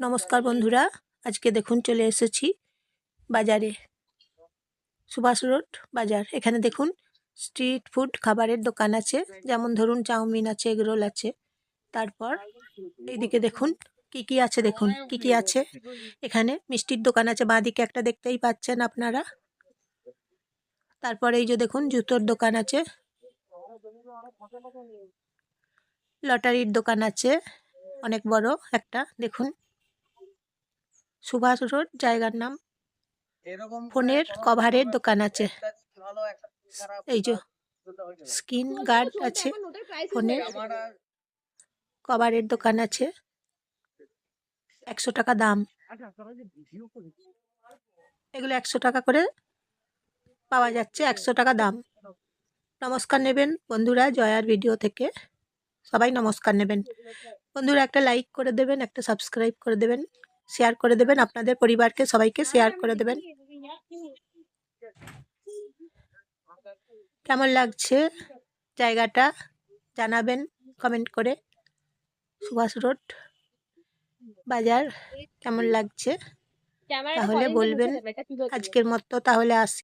নমস্কার বন্ধুরা, আজকে দেখুন চলে এসেছি বাজারে। সুভাষ রোড বাজার, এখানে দেখুন স্ট্রিট ফুড খাবারের দোকান আছে, যেমন ধরুন চাউমিন আছে, এগরোল আছে। তারপর এইদিকে দেখুন কি কি আছে, দেখুন কি কি আছে। এখানে মিষ্টির দোকান আছে বাঁদিকে একটা দেখতেই পাচ্ছেন আপনারা। তারপর এই যে দেখুন জুতোর দোকান আছে। লটারির দোকান আছে, অনেক বড় একটা, দেখুন সুভাষ রোড জায়গার নাম। ফোনের কভারের দোকান আছে। এই যে স্ক্রিন গার্ড আছে ফোনের। কভারের দোকান আছে। একশো টাকা দাম। এগুলো একশো টাকা করে পাওয়া যাচ্ছে একশো টাকা দাম। নমস্কার নেবেন বন্ধুরা জয়ার ভিডিও থেকে। সবাই নমস্কার নেবেন। বন্ধুরা একটা লাইক করে দেবেন একটা সাবস্ক্রাইব করে দেবেন। শেয়ার করে দেবেন আপনাদের পরিবারকে সবাইকে শেয়ার করে দেবেন। কেমন লাগছে জায়গাটা জানাবেন কমেন্ট করে। সুভাষ রোড বাজার কেমন লাগছে? তাহলে বলবেন আজকের মতো তাহলে আসি।